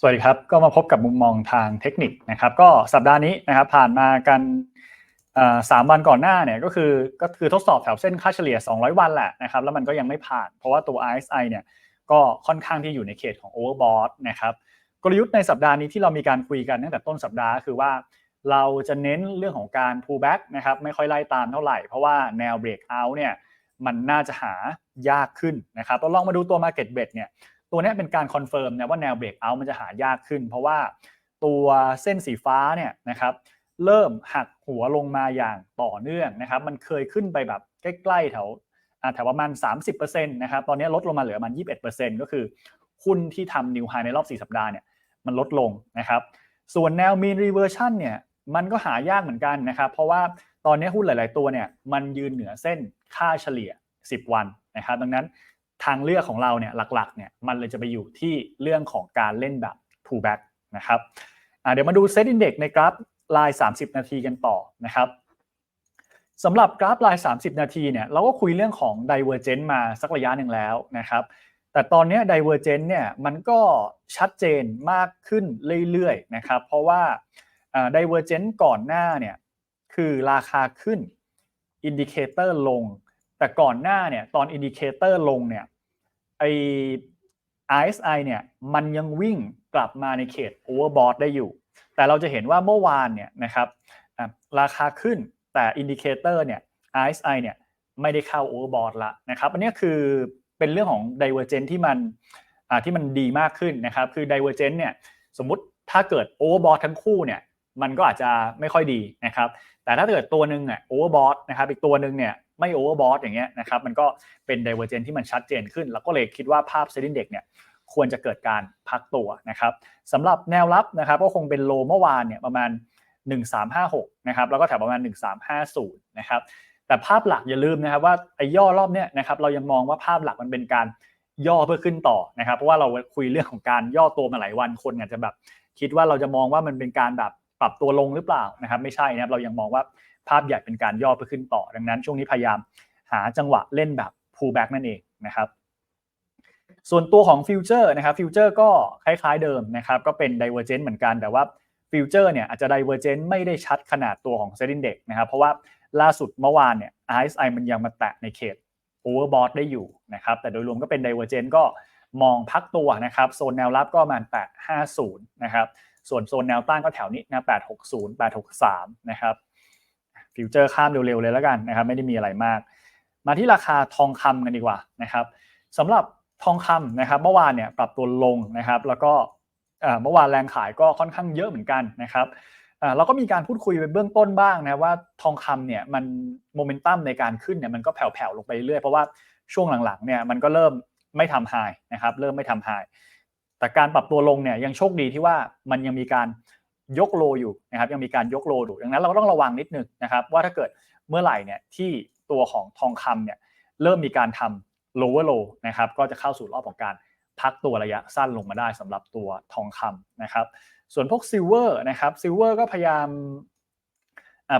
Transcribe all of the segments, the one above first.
สวัสดีครับ ก็มาพบกับมุมมองทางเทคนิคนะครับ ก็สัปดาห์นี้นะครับผ่านมากันสามวันก่อนหน้าเนี่ยก็คือก็คือทดสอบแถวเส้นค่าเฉลี่ย 200 วันแหละนะครับแล้วมันก็ยังไม่ผ่านเพราะว่าตัว RSI เนี่ยก็ค่อนข้างที่อยู่ในเขตของ overbought นะครับกลยุทธ์ในสัปดาห์นี้ที่เรามีการคุยกันตั้งแต่ต้นสัปดาห์คือว่า เราจะเน้นเรื่องของการ pull back นะครับไม่ค่อยไล่ตามเท่าไหร่ เพราะว่าแนว breakout เนี่ยมันน่าจะหายากขึ้นนะครับเราลองมาดูตัว market bet เนี่ย ตัวนี้เป็นการคอนเฟิร์มนะว่าแนวเบรกเอาท์มันจะหายากขึ้น เพราะว่าตัวเส้นสีฟ้าเนี่ยนะครับเริ่มหักหัวลงมาอย่างต่อเนื่องนะครับ มันเคยขึ้นไปแบบใกล้ๆแถวแถวประมาณ 30%นะครับ ตอนนี้ลดลงมาเหลือประมาณ 21%ก็คือหุ้นที่ทำนิวไฮในรอบ 4 สัปดาห์เนี่ยมันลดลงนะครับ ส่วนแนวมีนรีเวอร์ชันเนี่ยมันก็หายากเหมือนกันนะครับ เพราะว่าตอนนี้หุ้นหลาย ๆ ตัวเนี่ยมันยืนเหนือเส้นค่าเฉลี่ย 10 วันนะครับ ดังนั้น ทางเลือกของเราเนี่ยหลักๆเนี่ยมันเลยจะไปอยู่ที่เรื่องของการเล่นแบบ pullback นะครับเดี๋ยวมาดู Set Index ในกราฟลาย 30 นาทีกันต่อนะครับสำหรับกราฟลาย 30 นาทีเนี่ยเราก็คุยเรื่องของ Divergent มาสักระยะหนึ่งแล้วนะครับ แต่ตอนนี้ Divergent เนี่ยมันก็ชัดเจนมากขึ้นเรื่อยๆนะครับเพราะว่า Divergent ก่อนหน้าเนี่ยคือราคาขึ้นอินดิเคเตอร์ลง แต่ก่อนหน้าเนี่ยตอนอินดิเคเตอร์ลงเนี่ยไอ RSI เนี่ยมันยังวิ่งกลับมาในเขต overbought ได้อยู่ แต่เราจะเห็นว่าเมื่อวานเนี่ยนะครับราคาขึ้นแต่อินดิเคเตอร์เนี่ย RSI เนี่ยไม่ได้เข้า overbought ละนะครับอันนี้คือเป็นเรื่องของ divergent ที่มันที่มันดีมากขึ้นนะครับคือ divergent เนี่ยสมมติถ้าเกิด overbought ทั้งคู่เนี่ยมันก็อาจจะไม่ค่อยดีนะครับแต่ถ้าเกิดตัวหนึ่งอะ overbought นะครับอีกตัวหนึ่งเนี่ย ไม่โอเวอร์บอทอย่างเงี้ยนะครับมันก็เป็นดิเวอร์เจนที่มันชัดเจนขึ้น แล้วก็เลยคิดว่าภาพเซ็นดิ้งเด็กเนี่ยควรจะเกิดการพักตัวนะครับสำหรับแนวรับนะครับก็คงเป็นโลเมื่อวานเนี่ยประมาณ 1356นะครับแล้วก็แถวประมาณ 1350นะครับแต่ภาพหลักอย่าลืมนะครับว่าไอ้ย่อรอบเนี้ยนะครับเรายังมองว่าภาพหลักมันเป็นการย่อเพื่อขึ้นต่อนะครับ เพราะว่าเราคุยเรื่องของการย่อตัวมาหลายวันคนอาจจะแบบคิดว่าเราจะมองว่ามันเป็นการแบบปรับตัวลงหรือเปล่านะครับ ไม่ใช่นะครับเรายังมองว่า ภาพใหญ่เป็นการย่อเพื่อขึ้นต่อ ดังนั้นช่วงนี้พยายามหาจังหวะเล่นแบบ pullback นั่นเองนะครับส่วนตัวของฟิวเจอร์นะครับฟิวเจอร์ก็คล้ายๆเดิมนะครับก็เป็น divergent เหมือนกันแต่ว่าฟิวเจอร์เนี่ยอาจจะ divergent ไม่ได้ชัดขนาดตัวของ set index นะครับเพราะว่าล่าสุดเมื่อวานเนี่ย RSI มันยังมาแตะในเขต overbought ได้อยู่นะครับแต่โดยรวมก็เป็น divergent ก็มองพักตัวนะครับโซนแนวรับก็ประมาณ 850 นะครับส่วนโซนแนวต้านก็แถวนี้นะ860 863 นะครับ ฟิวเจอร์ข้ามเร็วๆเลยแล้วกันนะครับ ไม่ได้มีอะไรมาก มาที่ราคาทองคำกันดีกว่านะครับสำหรับทองคำนะครับ เมื่อวานเนี่ยปรับตัวลงนะครับ แล้วก็เมื่อวานแรงขายก็ค่อนข้างเยอะเหมือนกันนะครับเราก็มีการพูดคุยไปเบื้องต้นบ้างนะว่าทองคำเนี่ยมันโมเมนตัมในการขึ้นเนี่ยมันก็แผ่วๆลงไปเรื่อยเพราะว่าช่วงหลังๆเนี่ยมันก็เริ่มไม่ทำไฮนะครับเริ่มไม่ทำไฮแต่การปรับตัวลงเนี่ยยังโชคดีที่ว่ามันยังมีการ ยกโลอยู่นะครับยังมีการยกโลอยู่ดังนั้นเราก็ต้องระวังนิดนึงนะครับว่าถ้าเกิดเมื่อไหร่เนี่ยที่ตัวของทองคำเนี่ยเริ่มมีการทำ lower low นะครับก็จะเข้าสู่รอบของการพักตัวระยะสั้นลงมาได้สำหรับตัวทองคำนะครับส่วนพวกซิลเวอร์นะครับซิลเวอร์ก็พยายาม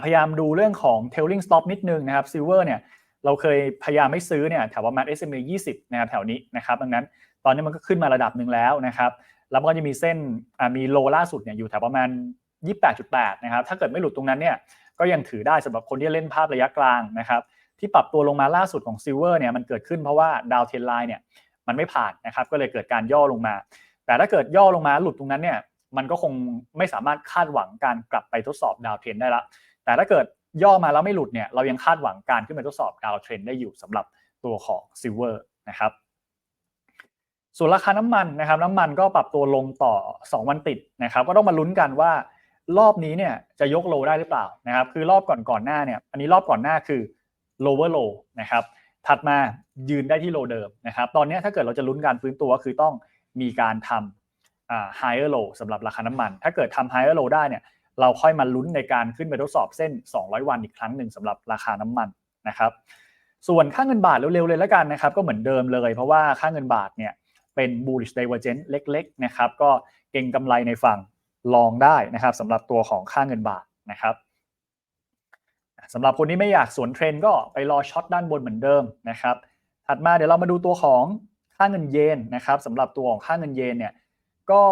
พยายามดูเรื่องของ tailing stop นิดนึงนะครับซิลเวอร์เนี่ยเราเคยพยายามไม่ซื้อเนี่ยแถวประมาณ SMA 20 นะครับแถวนี้นะครับดังนั้นตอนนี้มันก็ขึ้นมาระดับหนึ่งแล้วนะครับ แล้วมันก็จะมีเส้นมีโลล่าสุดเนี่ยอยู่แถวประมาณ 28.8 นะครับ ถ้าเกิดไม่หลุดตรงนั้นเนี่ยก็ยังถือได้สำหรับคนที่เล่นภาพระยะกลางนะครับ ที่ปรับตัวลงมาล่าสุดของซิลเวอร์เนี่ยมันเกิดขึ้นเพราะว่าดาวเทนไลน์เนี่ยมันไม่ผ่านนะครับ ก็เลยเกิดการย่อลงมา แต่ถ้าเกิดย่อลงมาหลุดตรงนั้นเนี่ยมันก็คงไม่สามารถคาดหวังการกลับไปทดสอบดาวเทนได้ละ แต่ถ้าเกิดย่อมาแล้วไม่หลุดเนี่ยเรายังคาดหวังการขึ้นไปทดสอบดาวเทรนได้อยู่สำหรับตัวของซิลเวอร์นะครับ ส่วนราคาน้ำมันนะครับน้ำมันก็ปรับตัวลงต่อ 2 วันติดนะครับก็ต้องมาลุ้นกันว่ารอบนี้เนี่ยจะยกโลได้หรือเปล่านะครับคือรอบก่อนก่อนหน้าเนี่ยอันนี้รอบก่อนหน้าคือ lower low นะครับถัดมายืนได้ที่โลเดิมนะครับตอนนี้ถ้าเกิดเราจะลุ้นการฟื้นตัวก็คือต้องมีการทำ higher low สำหรับราคาน้ำมัน ถ้าเกิดทำ higher low ได้เนี่ยเราค่อยมาลุ้นในการขึ้นไปทดสอบเส้น 200 วันอีกครั้งหนึ่งสำหรับราคาน้ำมันนะครับส่วนค่าเงินบาทเร็วๆเลยแล้วกันนะครับก็เหมือนเดิมเลย เพราะว่าค่าเงินบาทเนี่ย เป็น bullish divergence เล็กๆนะครับก็เก่งกำไรในฝั่งลองได้นะครับสำหรับตัวของค่าเงินบาทนะครับสำหรับคนที่ไม่อยากสวนเทรนก็ไปรอช็อตด้านบนเหมือนเดิมนะครับถัดมาเดี๋ยวเรามาดูตัวของค่าเงินเยนนะครับสำหรับตัวของค่าเงินเยนเนี่ยก็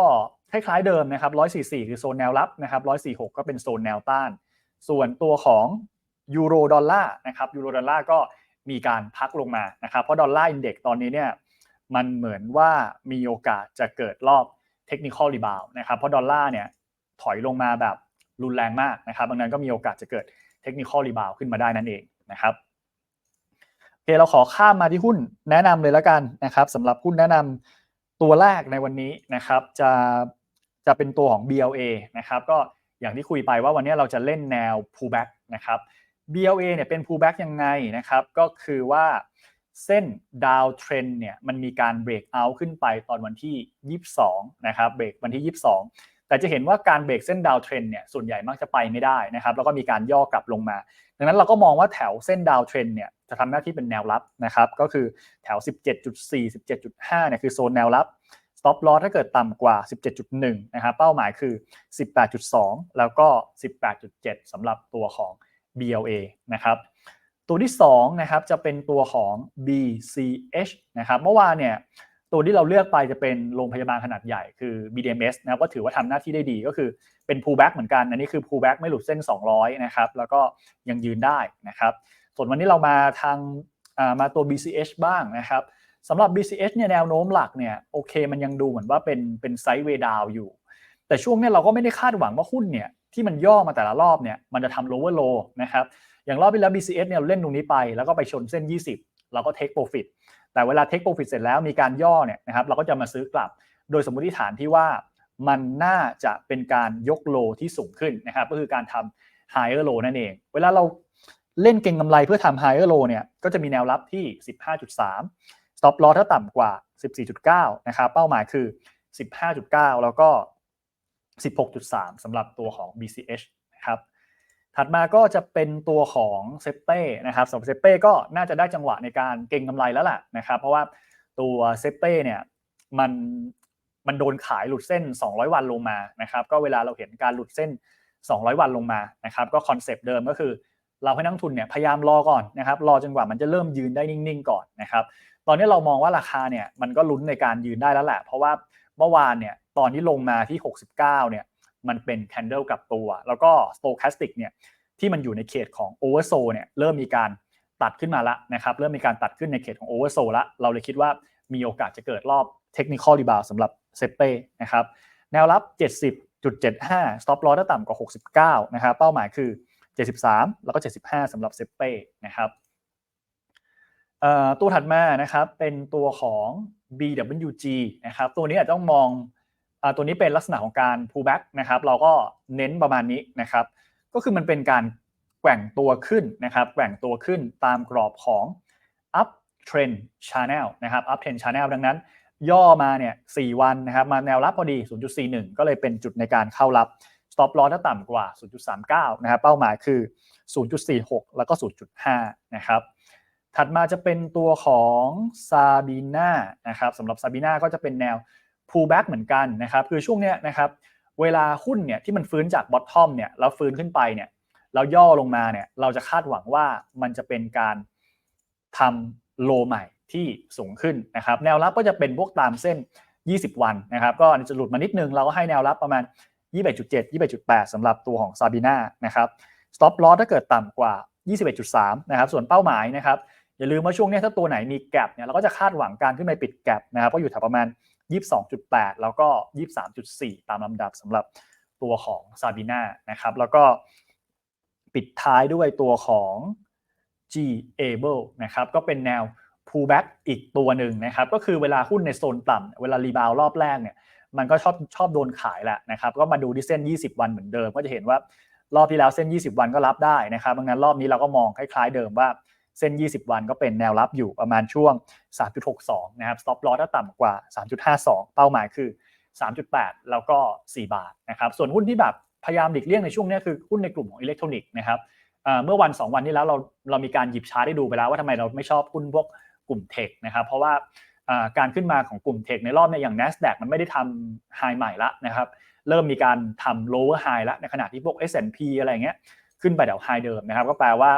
คล้ายๆเดิมนะครับ 144 คือโซนแนวรับนะครับ 146 ก็เป็นโซนแนวต้าน ส่วนตัวของยูโรดอลลาร์นะครับยูโรดอลลาร์ก็มีการพักลงมานะครับ เพราะดอลลาร์อินเด็กตอนนี้เนี่ย มันเหมือนว่ามีโอกาสจะเกิดรอบเทคนิคอลรีบาวนะครับเพราะดอลลาร์เนี่ยถอยลงมาแบบรุนแรงมากนะครับดังนั้นก็มีโอกาสจะเกิดเทคนิคอลรีบาวขึ้นมาได้นั่นเองนะครับโอเคเราขอข้ามมาที่หุ้นแนะนำเลยแล้วกันนะครับสำหรับหุ้นแนะนำตัวแรกในวันนี้นะครับจะจะเป็นตัวของ BLA นะครับก็อย่างที่คุยไปว่าวันนี้เราจะเล่นแนว pullback นะครับ BLA เนี่ยเป็น pullback ยังไงนะครับก็คือว่า เส้นดาวเทรนเนี่ยมันมีการเบรกเอาท์ขึ้นไปตอนวันที่ 22 นะครับเบรกวันที่ 22 แต่จะเห็นว่าการเบรกเส้นดาวเทรนเนี่ยส่วนใหญ่มักจะไปไม่ได้นะครับแล้วก็มีการย่อกลับลงมา ดังนั้นเราก็มองว่าแถวเส้นดาวเทรนเนี่ยจะทำหน้าที่เป็นแนวรับนะครับก็คือแถว 17.4 17.5เนี่ยคือโซนแนวรับ stop loss ถ้าเกิดต่ำกว่า 17.1 นะครับเป้าหมายคือ 18.2 แล้วก็ 18.7สำหรับตัวของ BLA นะครับ ตัวที่2นะครับจะเป็นตัวของ BCH นะครับเมื่อวานเนี่ยตัวที่เราเลือกไปจะเป็นโรงพยาบาลขนาดใหญ่คือ BDMS นะก็ถือว่าทำหน้าที่ได้ดีก็คือเป็น pullback เหมือนกัน อันนี้คือ pullback ไม่หลุดเส้น 200 นะครับแล้วก็ยังยืนได้นะครับส่วนวันนี้เรามาทางมาตัว BCH บ้างนะครับสำหรับ BCH เนี่ยแนวโน้มหลักเนี่ยโอเคมันยังดูเหมือนว่าเป็นเป็นไซด์เวดาวอยู่ แต่ช่วงนี้เราก็ไม่ได้คาดหวังว่าหุ้นเนี่ยที่มันย่อมาแต่ละรอบเนี่ยมันจะทำ lower low นะครับ อย่างรอบที่แล้ว BCS เนี่ยเล่นตรงนี้ไป แล้วก็ไปชนเส้น 20 เราก็ take profit แต่เวลา take profit เสร็จแล้วมีการย่อเนี่ยนะครับเราก็จะมาซื้อกลับ โดยสมมติฐานที่ว่ามันน่าจะเป็นการยกโลที่สูงขึ้นนะครับก็คือการทำ higher low นั่นเอง เวลาเราเล่นเก่งกำไรเพื่อทำ higher low เนี่ยก็จะมีแนวรับที่ 15.3 stop loss ถ้าต่ำกว่า 14.9 นะครับเป้าหมายคือ 15.9 แล้วก็ 16.3สำหรับตัวของ BCH นะครับ ถัดมาก็จะเป็นตัวของเซเป้นะครับสำหรับเซเป้ก็น่าจะได้จังหวะในการเก็งกำไรแล้วแหละนะครับเพราะว่าตัวเซเป้เนี่ยมันมันโดนขายหลุดเส้น 200 วันลงมานะครับก็เวลาเราเห็นการหลุดเส้น 200 วันลงมานะครับก็คอนเซปต์เดิมก็คือ เราให้นักทุนเนี่ยพยายามรอก่อนนะครับรอจนกว่ามันจะเริ่มยืนได้นิ่งๆก่อนนะครับตอนนี้เรามองว่าราคาเนี่ยมันก็ลุ้นในการยืนได้แล้วแหละเพราะว่าเมื่อวานเนี่ยตอนที่ลงมาที่ 69เนี่ย มันเป็นแคนเดลกับตัว แล้วก็สโตแคสติกเนี่ยที่มันอยู่ในเขตของโอเวอร์โซเนี่ยเริ่มมีการตัดขึ้นมาละนะครับเริ่มมีการตัดขึ้นในเขตของโอเวอร์โซละเราเลยคิดว่ามีโอกาสจะเกิดรอบเทคนิคอลรีบาวสำหรับเซเป้นะครับแนวรับ 70.75 stop loss ถ้าต่ำกว่า 69นะครับเป้าหมายคือ 73 แล้วก็ 75สำหรับเซเป้นะครับตัวถัดมานะครับเป็นตัวของ BWG นะครับตัวนี้อาจจะต้องมอง ตัวนี้เป็นลักษณะของการ pullback นะครับ เราก็เน้นประมาณนี้นะครับ ก็คือมันเป็นการแกว่งตัวขึ้นนะครับแกว่งตัวขึ้นตามกรอบของ up trend channel นะครับ up trend channel ดังนั้น ย่อมาเนี่ย4วันนะครับมาแนวรับพอดี 0.41 ก็เลยเป็นจุดในการเข้ารับ stop loss ถ้าต่ำกว่า 0.39 นะครับ เป้าหมายคือ 0.46 แล้วก็ 0.5 นะครับ ถัดมาจะเป็นตัวของซาบีนานะครับสำหรับซาบีนาก็จะเป็นแนว pullback เหมือนกันนะครับคือช่วงนี้นะครับเวลาหุ้นเนี่ยที่มันฟื้นจากบอททอมเนี่ยแล้วฟื้นขึ้นไปเนี่ยแล้วย่อลงมาเนี่ยเราจะคาดหวังว่ามันจะเป็นการทำโลใหม่ที่สูงขึ้นนะครับแนวรับก็จะเป็นพวกตามเส้น 20 วันนะครับก็จะหลุดมานิดนึงเราก็ให้แนวรับประมาณ 21.7 21.8สำหรับตัวของซาบีนานะครับ stop loss ถ้าเกิดต่ำกว่า 21.3 นะครับ ส่วนเป้าหมายนะครับ อย่าลืมว่าช่วงนี้ถ้าตัวไหนมีแกลบเนี่ยเราก็จะคาดหวังการขึ้นไปปิดแกลบนะครับ ก็อยู่แถวประมาณ 22.8 แล้วก็ 23.4 ตามลำดับสำหรับตัวของซาบีน่านะครับ แล้วก็ปิดท้ายด้วยตัวของ G able นะครับ ก็เป็นแนว pullback อีกตัวหนึ่งนะครับ ก็คือเวลาหุ้นในโซนต่ำเวลารีบาวรอบแรกเนี่ย มันก็ชอบชอบโดนขายแหละนะครับ ก็มาดูที่เส้น 20 วันเหมือนเดิม ก็จะเห็นว่ารอบที่แล้วเส้น 20 วันก็รับได้นะครับดังนั้นรอบนี้เราก็มองคล้าย ๆ เดิมว่า เส้น 20 วันก็เป็นแนวรับอยู่ประมาณช่วง 3.62 นะครับ stop loss ถ้าต่ำกว่า 3.52 เป้าหมายคือ 3.8 แล้วก็ 4 บาทนะครับ ส่วนหุ้นที่แบบพยายามหลีกเลี่ยงในช่วงนี้คือหุ้นในกลุ่มของอิเล็กทรอนิกส์นะครับเมื่อวัน 2 วันที่แล้วเราเรามีการหยิบชาร์ตให้ดูไปแล้วว่าทำไมเราไม่ชอบหุ้นพวกกลุ่มเทคนะครับ เพราะว่าการขึ้นมาของกลุ่มเทคในรอบนี้อย่าง NASDAQ มันไม่ได้ทำไฮใหม่ละนะครับเริ่มมีการทำ lower high แล้วในขณะที่พวก S&P อะไรเงี้ยขึ้นไปเดี๋ยวไฮเดิมนะครับ ก็แปลว่า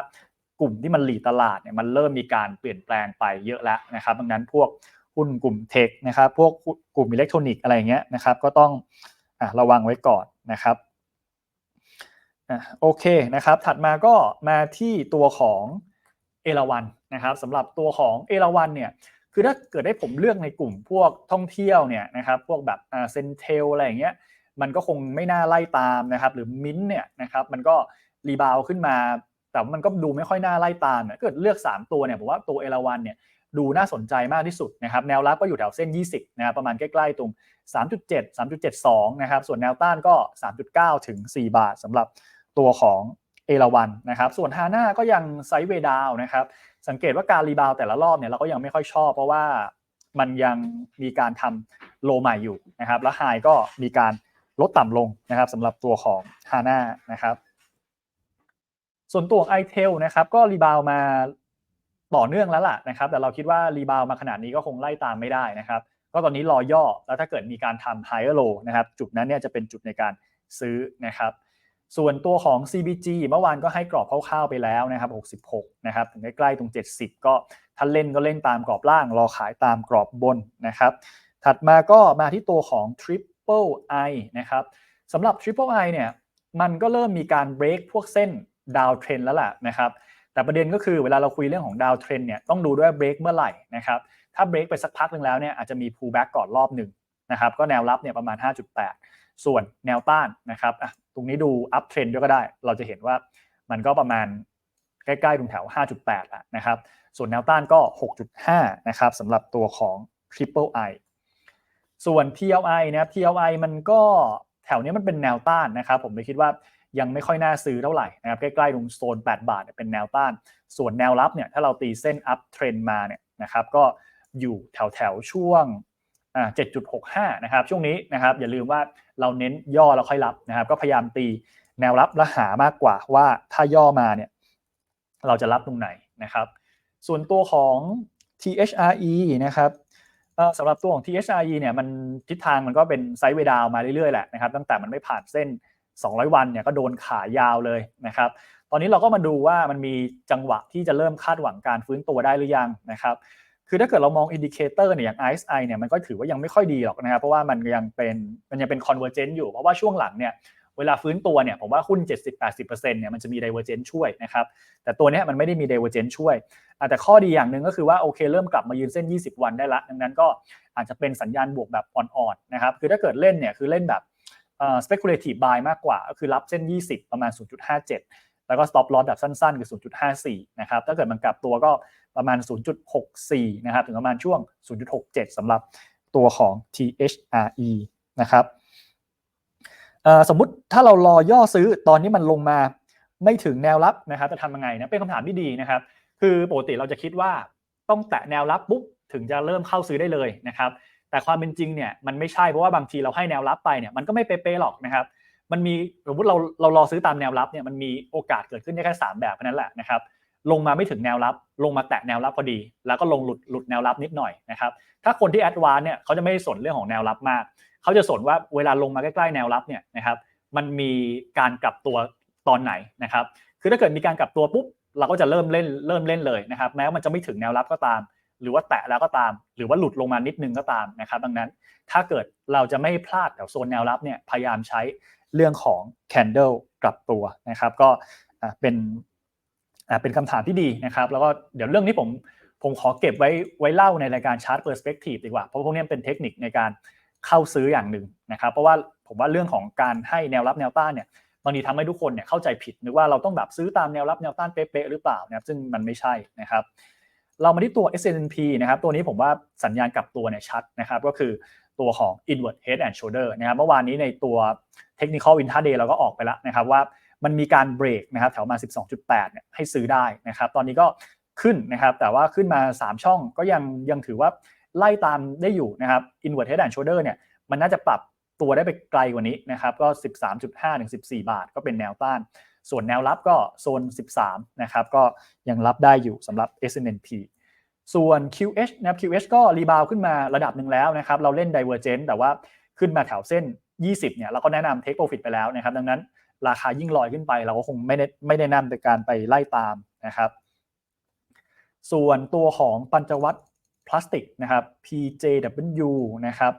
กลุ่มที่มันหลีตลาดเนี่ยมันเริ่มมีการเปลี่ยนแปลงไปเยอะแล้วนะครับดังนั้นพวกหุ้นกลุ่มเทคนะครับพวกกลุ่มอิเล็กทรอนิกส์อะไรเงี้ยนะครับก็ต้องอระวังไว้ก่อนนะครับอโอเคนะครับ ถัดมาก็มาที่ตัวของเอราวันนะครับสำหรับตัวของเอราวันเนี่ยคือถ้าเกิดได้ผมเลือกในกลุ่มพวกท่องเที่ยวเนี่ยนะครับพวกแบบเซนเทลอะไรอย่างเงี้ยมันก็คงไม่น่าไล่ตามนะครับหรือมินเนี่ยนะครับมันก็รีบาวขึ้นมา แต่มันก็ดูไม่ค่อยน่าไล่ตามเนี่ยเกิดเลือก 3 ตัวเนี่ยผมว่าตัวเอราวันเนี่ยดูน่าสนใจมากที่สุดนะครับแนวรับก็อยู่แถวเส้น 20นะครับประมาณใกล้ๆตรง 3.7 3.72 นะครับส่วนแนวต้านก็ 3.9 ถึง 4 บาทสำหรับตัวของเอราวันนะครับส่วนฮาน่าก็ยังไซด์เวดาวนะครับสังเกตว่าการรีบาวแต่ละรอบเนี่ยเราก็ยังไม่ค่อยชอบเพราะว่ามันยังมีการทำโลใหม่อยู่นะครับแล้วไฮก็มีการลดต่ำลงนะครับสำหรับตัวของฮาน่านะครับ ส่วนตัวไอเทลนะครับก็รีบาวมาต่อเนื่องแล้วล่ะนะครับแต่เราคิดว่ารีบาวมาขนาดนี้ก็คงไล่ตามไม่ได้นะครับก็ตอนนี้รอย่อแล้วถ้าเกิดมีการทำ higher low นะครับจุดนั้นเนี่ยจะเป็นจุดในการซื้อนะครับส่วนตัวของ CBG เมื่อวานก็ให้กรอบคร่าวๆไปแล้วนะครับ 66 นะครับ ถึงใกล้ๆตรง 70 ก็ถ้าเล่นก็เล่นตามกรอบล่าง รอขายตามกรอบบนนะครับ ถัดมาก็มาที่ตัวของ Triple I นะครับสำหรับ Triple I เนี่ย มันก็เริ่มมีการ break พวกเส้น ดาวเทรนแล้วล่ะนะครับแต่ประเด็นก็คือเวลาเราคุยเรื่องของดาวเทรนเนี่ยต้องดูด้วยเบรกเมื่อไหร่นะครับถ้าเบรกไปสักพักหนึ่งแล้วเนี่ยอาจจะมี pullback ก่อนรอบหนึ่งนะครับก็แนวรับเนี่ยประมาณ 5.8 ส่วนแนวต้านนะครับอะตรงนี้ดู up trend ด้วยก็ได้ เราจะเห็นว่ามันก็ประมาณใกล้ๆตรงแถว 5.8แล้วนะครับส่วนแนวต้านก็ 6.5นะครับสำหรับตัวของ Triple I ส่วน TLI นะครับ TLI มันก็แถวนี้มันเป็นแนวต้านนะครับ ผมเลยคิดว่า ยังไม่ค่อยน่าซื้อเท่าไหร่นะครับใกล้ๆตรงโซน 8 บาทเป็นแนวต้าน ส่วนแนวรับเนี่ยถ้าเราตีเส้น up trend มาเนี่ยนะครับก็อยู่แถวแถวช่วง7.65 นะครับ ช่วงนี้นะครับอย่าลืมว่าเราเน้นย่อแล้วค่อยรับนะครับ ก็พยายามตีแนวรับและหามากกว่าว่าถ้าย่อมาเนี่ยเราจะรับตรงไหนนะครับ ส่วนตัวของ THRE นะครับสำหรับตัวของ THRE เนี่ยมันทิศทางมันก็เป็นไซด์เวดาวมาเรื่อยๆแหละนะครับ ตั้งแต่มันไม่ผ่านเส้น 200 วันเนี่ยก็โดนขายาวเลยนะครับ ตอนนี้เราก็มาดูว่ามันมีจังหวะที่จะเริ่มคาดหวังการฟื้นตัวได้หรือยังนะครับ คือถ้าเกิดเรามองอินดิเคเตอร์เนี่ยอย่าง RSI เนี่ยมันก็ถือว่ายังไม่ค่อยดีหรอกนะครับ เพราะว่ามันยังเป็นมันยังเป็น convergent อยู่ เพราะว่าช่วงหลังเนี่ยเวลาฟื้นตัวเนี่ยผมว่าหุ้น 70-80%เนี่ยมันจะมี divergent ช่วยนะครับ แต่ตัวนี้มันไม่ได้มี divergent ช่วย แต่ข้อดีอย่างหนึ่งก็คือว่าโอเคเริ่มกลับมายืนเส้น 20 วันได้ละ ดังนั้นก็อาจจะเป็นสัญญาณบวกแบบอ่อนๆนะครับ คือถ้าเกิดเล่นเนี่ยคือเล่นแบบ speculative buy มากกว่า ก็คือรับเส้น 20 ประมาณ 0.57 แล้วก็ stop loss แบบสั้นๆ คือ 0.54 นะครับ ถ้าเกิดมันกลับตัวก็ประมาณ 0.64 นะครับ ถึงประมาณช่วง 0.67 สำหรับตัวของ THRE นะครับสมมุติถ้าเรารอย่อซื้อตอนนี้มันลงมาไม่ถึงแนวรับนะครับจะทำยังไงนะเป็นคำถามที่ดีนะครับ คือปกติเราจะคิดว่าต้องแตะแนวรับปุ๊บถึงจะเริ่มเข้าซื้อได้เลยนะครับ แต่ความเป็นจริงเนี่ยมันไม่ใช่เพราะว่าบางทีเราให้แนวรับไปเนี่ยมันก็ไม่เป๊ะๆหรอกนะครับ มันมีสมมติเราเรารอซื้อตามแนวรับเนี่ยมันมีโอกาสเกิดขึ้นได้แค่สามแบบนั้นแหละนะครับลงมาไม่ถึงแนวรับ ลงมาแตะแนวรับพอดี แล้วก็ลงหลุดหลุดแนวรับนิดหน่อยนะครับถ้าคนที่แอดวานเนี่ยเขาจะไม่สนเรื่องของแนวรับมาก เขาจะสนว่าเวลาลงมาใกล้ๆแนวรับเนี่ยนะครับมันมีการกลับตัวตอนไหนนะครับคือถ้าเกิดมีการกลับตัวปุ๊บเราก็จะเริ่มเล่นเริ่มเล่นเลยนะครับแม้ว่ามันจะไม่ถึงแนวรับก็ตาม หรือว่าแตะแล้วก็ตาม หรือว่าหลุดลงมานิดนึงก็ตามนะครับดังนั้นถ้าเกิดเราจะไม่พลาดแถวโซนแนวรับเนี่ยพยายามใช้เรื่องของ candle กลับตัวนะครับ ก็เป็นเป็นคำถามที่ดีนะครับ แล้วก็เดี๋ยวเรื่องนี้ผมผมขอเก็บไว้ไว้เล่าในรายการชาร์ตเปอร์สเปกทีฟดีกว่า เพราะพวกนี้เป็นเทคนิคในการเข้าซื้ออย่างหนึ่งนะครับ เพราะว่าผมว่าเรื่องของการให้แนวรับแนวต้านเนี่ยบางทีทำให้ทุกคนเนี่ยเข้าใจผิดนึกว่าเราต้องแบบซื้อตามแนวรับแนวต้านเป๊ะๆหรือเปล่านะครับซึ่งมันไม่ใช่นะครับ เรามาที่ตัว S&P นะครับ ตัวนี้ผมว่าสัญญาณกลับตัวเนี่ยชัดนะครับ ก็คือตัวของ inward head and shoulder นะครับ เมื่อวานนี้ในตัว technical intraday เราก็ออกไปแล้วนะครับว่ามันมีการเบรกนะครับแถวมา 12.8 เนี่ยให้ซื้อได้นะครับ ตอนนี้ก็ขึ้นนะครับ แต่ว่าขึ้นมา 3 ช่องก็ยังยังถือว่าไล่ตามได้อยู่นะครับ inward head and shoulder เนี่ยมันน่าจะปรับตัวได้ไปไกลกว่านี้นะครับ ก็ 13.5 ถึง 14 บาท ก็เป็นแนวต้านส่วนแนวรับก็โซน 13 นะครับ ก็ยังรับได้อยู่สำหรับ S&P ส่วน QH นะครับ QH ก็รีบาวขึ้นมาระดับหนึ่งแล้วนะครับ เราเล่น Divergent แต่ว่าขึ้นมาแถวเส้น 20 เนี่ย เราก็แนะนำ Take Profit ไปแล้วนะครับ ดังนั้นราคายิ่งลอยขึ้นไป เราก็คงไม่ได้ไม่ได้นำในการไปไล่ตามนะครับ ส่วนตัวของปัญจวัตรพลาสติกนะครับ PJW นะครับ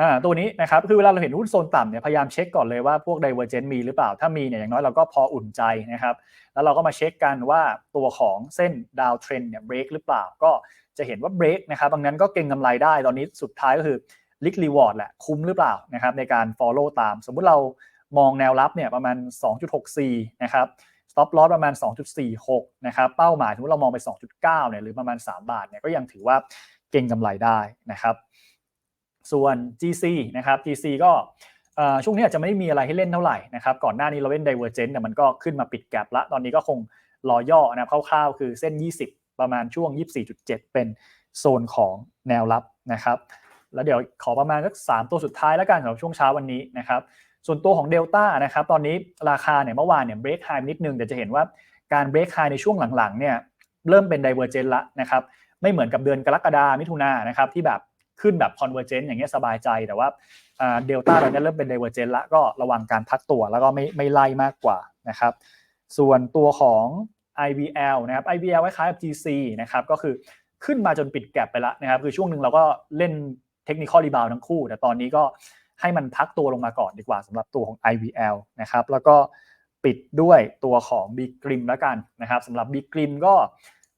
อ่าตัวนี้นะครับคือเวลาเราเห็นหุ้นโซนต่ำเนี่ยพยายามเช็คก่อนเลยว่าพวก divergent มีหรือเปล่า ถ้ามีเนี่ยอย่างน้อยเราก็พออุ่นใจนะครับ แล้วเราก็มาเช็คกันว่าตัวของเส้นดาวเทรนเนี่ยเบรกหรือเปล่า ก็จะเห็นว่าเบรกนะครับบางนั้นก็เก็งกำไรได้ตอนนี้สุดท้ายก็คือลิกรีวอร์ดแหละคุ้มหรือเปล่านะครับในการ follow ตาม สมมุติเรามองแนวรับเนี่ยประมาณ 2.64 นะครับ stop loss ประมาณ 2.46 นะครับ เป้าหมายสมมติเรามองไป 2.9 เนี่ยหรือประมาณ 3 บาทเนี่ยก็ยังถือว่าเก่งกำไรได้นะครับ ส่วน GC นะครับ GC ก็ช่วงนี้อาจจะไม่มีอะไรให้เล่นเท่าไหร่นะครับ ก่อนหน้านี้เราเล่น Divergent แต่มันก็ขึ้นมาปิดแกลบละ ตอนนี้ก็คงรอย่อนะครับคร่าวๆ คือเส้น 20 ประมาณช่วง 24.7 เป็นโซนของแนวรับนะครับ แล้วเดี๋ยวขอประมาณสัก3ตัวสุดท้ายแล้วกันสำหรับช่วงเช้าวันนี้นะครับ ส่วนตัวของ Delta นะครับ ตอนนี้ราคาเนี่ยเมื่อวานเนี่ยเบรกไฮนิดนึง แต่จะเห็นว่าการเบรกไฮในช่วงหลังๆเนี่ยเริ่มเป็น Divergent ละนะครับ ไม่เหมือนกับเดือนกรกฎามิถุนานะครับที่แบบ ขึ้นแบบ Convergent อย่างเงี้ยสบายใจแต่ว่าเดลต้าตอนนี้เริ่มเป็น Divergent ละก็ระวังการพักตัวแล้วก็ไม่ไม่ไล่มากกว่านะครับ ส่วนตัวของ IVL นะครับ IVL คล้ายๆกับ GC นะครับก็คือขึ้นมาจนปิดแก็บไปล้วนะครับ คือช่วงหนึ่งเราก็เล่นเทคนิคอลรีบาวทั้งคู่ แต่ตอนนี้ก็ให้มันพักตัวลงมาก่อนดีกว่าสำหรับตัวของ IVL นะครับ แล้วก็ปิดด้วยตัวของ b g r i m แล้วกันนะครับสำหรับ b g r i m ก็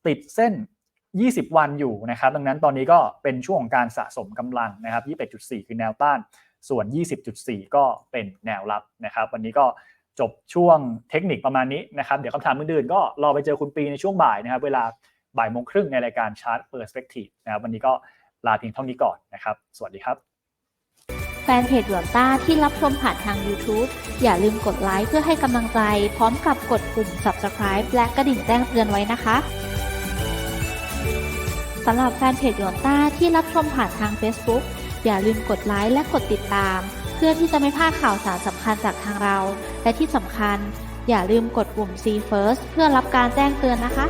ติดเส้น 20 วันอยู่นะครับ ดังนั้นตอนนี้ก็เป็นช่วงของการสะสมกำลังนะครับ 21.4 คือแนวต้าน ส่วน 20.4 ก็เป็นแนวรับนะครับ วันนี้ก็จบช่วงเทคนิคประมาณนี้นะครับ เดี๋ยวคำถามอื่นๆก็รอไปเจอคุณปีในช่วงบ่ายนะครับ เวลาบ่ายโมงครึ่งในรายการชาร์ตเปอร์สเปกทีฟนะครับ วันนี้ก็ลาเพียงเท่านี้ก่อนนะครับ สวัสดีครับ แฟนเพจหยวนต้าที่รับชมผ่านทาง YouTube อย่าลืมกดไลค์เพื่อให้กำลังใจ พร้อมกับกดปุ่ม Subscribe และกระดิ่งแจ้งเตือนไว้นะคะำหรับแฟนเพจหยวนต้าที่รับชมผ่านทาง Facebook อย่าลืมกดไลค์และกดติดตาม เพื่อที่จะไม่พลาดข่าวสารสำคัญจากทางเรา และที่สำคัญ อย่าลืมกดปุ่ม See First เพื่อรับการแจ้งเตือนนะคะ